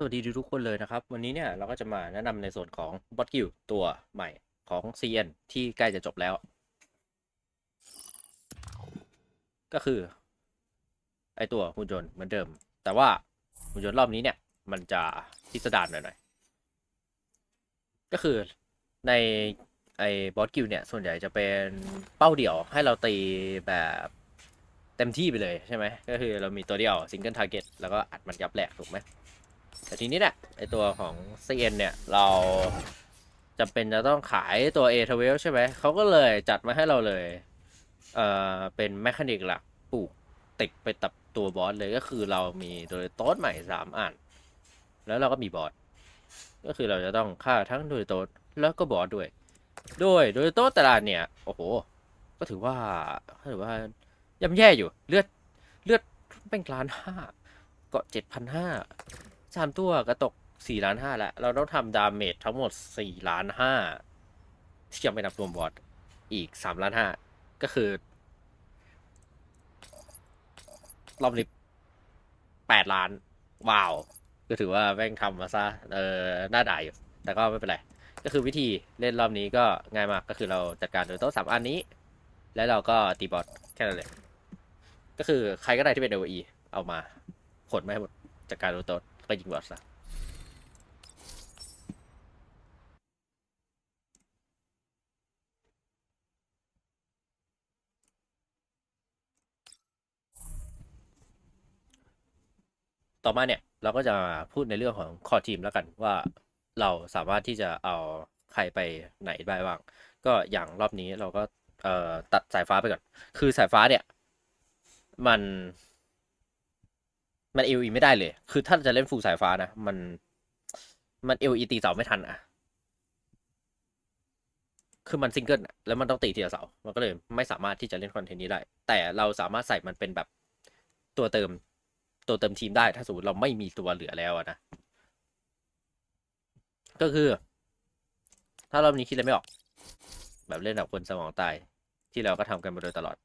สวัสดีทุกคนเลยนะครับ วันนี้เนี่ยเราก็จะมาแนะนำในส่วนของบอทกิลตัวใหม่ของ CN ที่ใกล้จะจบแล้ว ก็คือ ไอตัวหุ่นยนต์เหมือนเดิม แต่ว่าหุ่นยนต์รอบนี้เนี่ย มันจะพิสดารหน่อยๆ ก็คือในไอบอสกิลเนี่ย ส่วนใหญ่จะเป็นเป้าเดี่ยวให้เราตีแบบเต็มที่ไปเลยใช่ไหมก็คือเรามีตัวเดียวซิงเกิลทาร์เก็ตแล้วก็อัดมันยับแหลกถูกไหม แต่ทีนี้เนี่ยไอตัวของ CN เนี่ย เราจำเป็นจะต้องขายตัว A ทเวลใช่ไหม เขาก็เลยจัดมาให้เราเลย เอ่อ เป็นแมคานิกหลักปลูกติดไปตับตัวบอสเลยก็คือเรามีโดยโต๊ดใหม่สามอัน แล้วเราก็มีบอส ก็คือเราจะต้องฆ่าทั้งโดยโต๊ดแล้วก็บอสด้วย โดยโดยโต๊ดแต่ละเนี่ย โอ้โห ก็ถือว่าถือว่าย่ำแย่อยู่ เลือดเลือดเป็นล้านห้าเกาะเจ็ดพันห้า สามตัวกระตกสี่ล้านห้าแล้ว เราต้องทำดาเมจทั้งหมดสี่ล้านห้าที่ยังไม่นับรวมบอสอีกสามล้านห้าก็คือ รอบนี้แปดล้าน ว้าว ก็ถือว่าแม่งทำมาซะเออหน่าด่าอยู่ แต่ก็ไม่เป็นไร ก็คือวิธีเล่นรอบนี้ก็ง่ายมากก็คือเราจัดการโดยโต๊ะสามอันนี้ แล้วเราก็ตีบอสแค่นั้นเลยก็คือใครก็ได้ที่เป็น AOE เอามาขนมาให้หมดจัดการโดยโต๊ะ ก็ยิงบอสซะต่อมาเนี่ยเราก็จะพูดในเรื่องของคอทีมแล้วกันว่าเราสามารถที่จะเอาใครไปไหนได้บ้าง ก็อย่างรอบนี้เราก็ตัดสายฟ้าไปก่อน คือสายฟ้าเนี่ย มัน มันเอลีไม่ได้เลย คือถ้าจะเล่นฟูลสายฟ้านะ มัน มันเอลีตีเสาไม่ทันอะ คือมันซิงเกิลอะแล้วมันต้องตีทีละเสา มันก็เลยไม่สามารถที่จะเล่นคอนเทนต์นี้ได้ แต่เราสามารถใส่มันเป็นแบบตัวเติม ตัวเติมทีมได้ ถ้าสมมติเราไม่มีตัวเหลือแล้วนะ ก็คือ ถ้ารอบนี้คิดอะไรไม่ออก แบบเล่นแบบคนสมองตาย ที่เราก็ทำกันมาโดยตลอด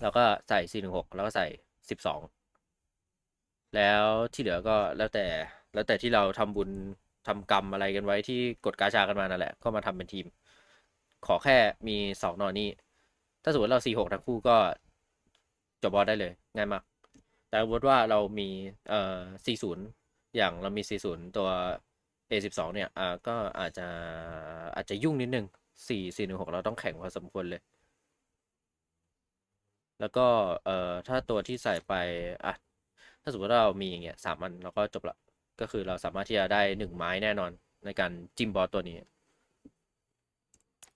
เราก็ใส่416 แล้วก็ใส่ 12แล้วที่เหลือก็แล้วแต่แล้วแต่ที่เราทำบุญทำกรรมอะไรกันไว้ที่กดกาชากันมานั่นแหละ ก็มาทำเป็นทีม ขอแค่มีสองนอนนี้ถ้าสมมติเรา46ทั้งคู่ก็จบบอสได้เลยง่ายมาก แต่สมมติว่าเรามีเอ่อ40อย่างเรามี40ตัว A12 เนี่ยอ่าก็อาจจะอาจจะยุ่งนิดนึง4 416 เราต้องแข่งพอสมควรเลย แล้วก็เอ่อถ้าตัวที่ใส่ไปอะถ้าสมมติว่าเรามีอย่างเงี้ยสามอันเราก็จบละก็คือเราสามารถที่จะได้หนึ่งไม้แน่นอนในการจิ้มบอสตัวนี้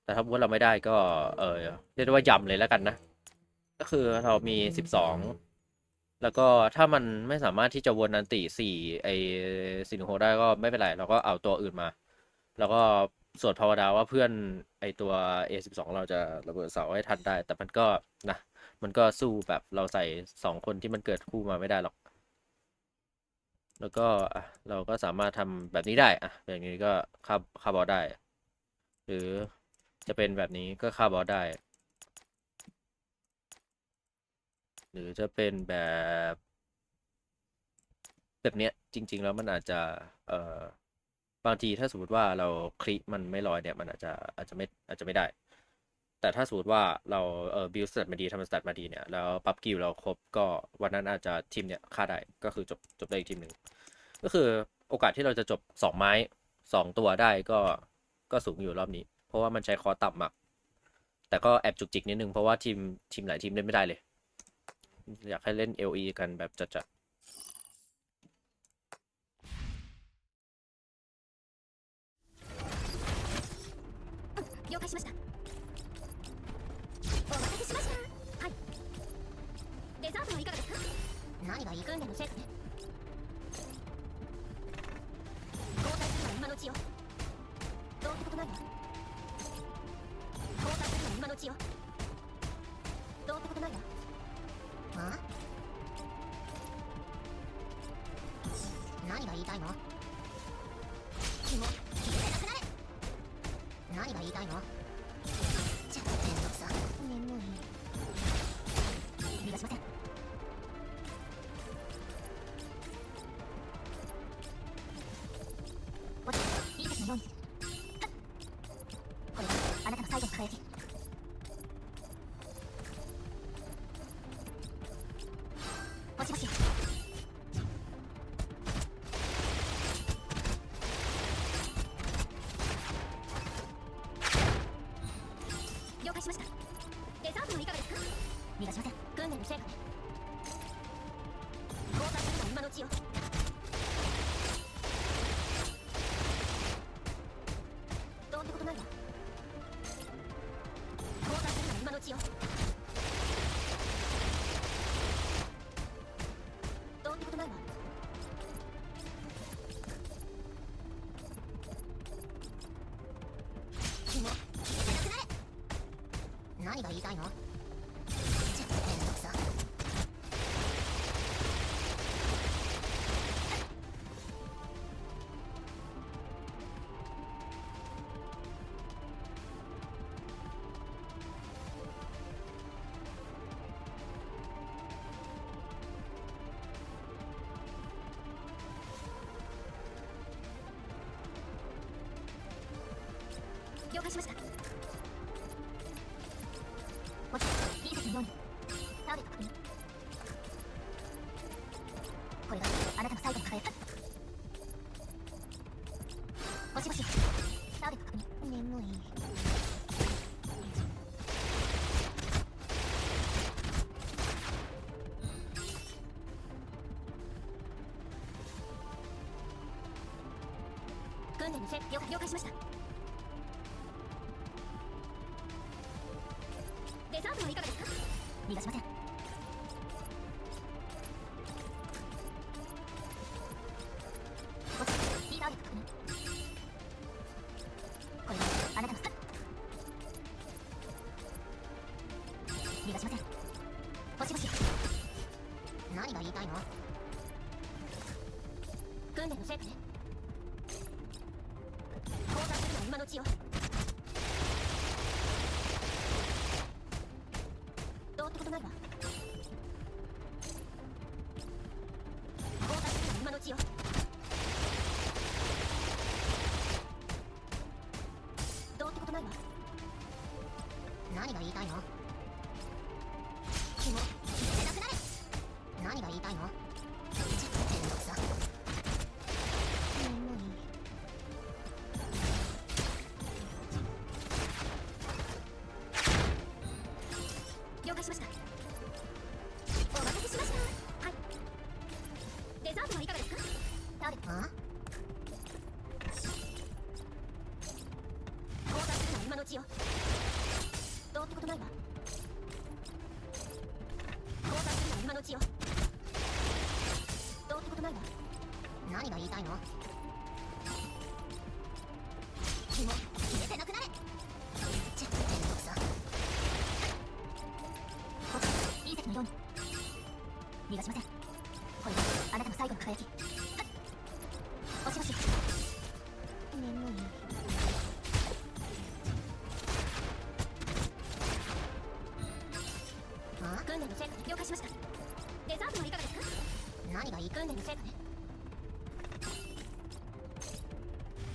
แต่ถ้าสมมติเราไม่ได้ก็เออเรียกได้ว่ายำเลยแล้วกันนะ ก็คือเรามีสิบสองแล้วก็ถ้ามันไม่สามารถที่จะวนนันติสี่ไอสี่หนึ่งหกได้ก็ไม่เป็นไรเราก็เอาตัวอื่นมา แล้วก็สวดภาวนาว่าเพื่อนไอตัว A12 เราจะระเบิดเสาให้ทันได้ แต่มันก็นะ มันก็สู้แบบเราใส่สองคนที่มันเกิดคู่มาไม่ได้หรอก แล้วก็เราก็สามารถทำแบบนี้ได้อะแบบนี้ก็ฆ่าฆ่าบอได้ หรือจะเป็นแบบนี้ก็ฆ่าบอได้ หรือจะเป็นแบบแบบเนี้ยจริง ๆ แล้วมันอาจจะเอ่อบางทีถ้าสมมติว่าเราคลิกมันไม่ลอยเนี่ยมันอาจจะอาจจะไม่อาจจะไม่ได้ แต่ถ้าสมมติว่าเราเออบิลสเตตมาดีทำสเตตมาดีเนี่ย แล้วปั๊บกิลเราครบก็วันนั้นอาจจะทีมเนี่ยฆ่าได้ก็คือจบจบได้อีกทีมหนึ่งก็คือโอกาสที่เราจะจบสองไม้สองตัวได้ก็ก็สูงอยู่รอบนี้ เพราะว่ามันใช้คอร์สต่ำมากแต่ก็แอบจุกจิกนิดนึงเพราะว่าทีมทีมหลายทีมเล่นไม่ได้เลย อยากให้เล่น LE กันแบบจัดๆ 了解しましたお待たせ しましたはいデザートはいかがですか何がいい訓練の成果ね交代するのは今のうちよどうってことないわ交代するのは今のうちよどうってことないわあ？何が言いたいの？しました。デザートはいかがですか？逃がしません。訓練の成果しましたもちろん B 席のようにターゲット確認これがあなたの最後の輝きもしもしターゲット確認眠い訓練のせ了了解しました。逃がしません。こっち B ターゲット確認これがあなたの逃がしません。もしもし何が言いたいの？訓練の成果ね。交代するのは今のうちよ。吧。逃がしません。これがあなたの最後の輝きもしもし眠いあ訓練の成果で了解しましたデザートはいかがですか何がいい訓練の成果ね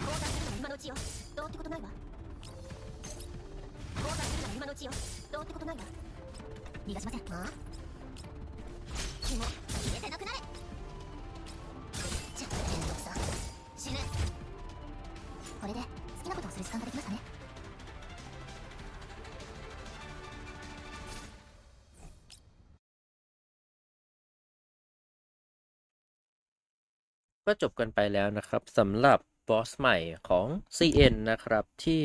交代するのは今のうちよどうってことないわ交代するのは今のうちよどうってことないわ逃がしませんあキ時間ができましたねก็จบกันไปแล้วนะครับสำหรับบอสใหม่ของ CN นะครับที่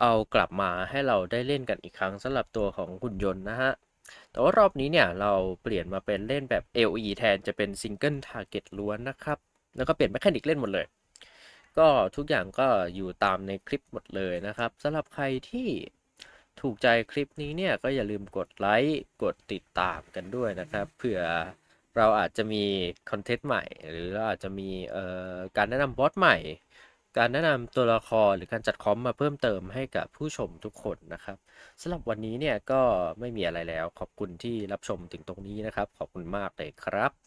เอากลับมาให้เราได้เล่นกันอีกครั้งสำหรับตัวของหุ่นยนต์นะฮะ แต่ว่ารอบนี้เนี่ยเราเปลี่ยนมาเป็นเล่นแบบ LE แทนจะเป็น Single Target ล้วนนะครับ แล้วก็เปลี่ยนแมคานิกเล่นหมดเลย ก็ทุกอย่างก็อยู่ตามในคลิปหมดเลยนะครับสำหรับใครที่ถูกใจคลิปนี้เนี่ยก็อย่าลืมกดไลค์กดติดตามกันด้วยนะครับเผื่อเราอาจจะมีคอนเทนต์ใหม่ หรือเราอาจจะมีการแนะนำบอสใหม่ การแนะนำตัวละครหรือการจัดคอมมาเพิ่มเติมให้กับผู้ชมทุกคนนะครับสำหรับวันนี้เนี่ยก็ไม่มีอะไรแล้วขอบคุณที่รับชมถึงตรงนี้นะครับ ขอบคุณมากเลยครับ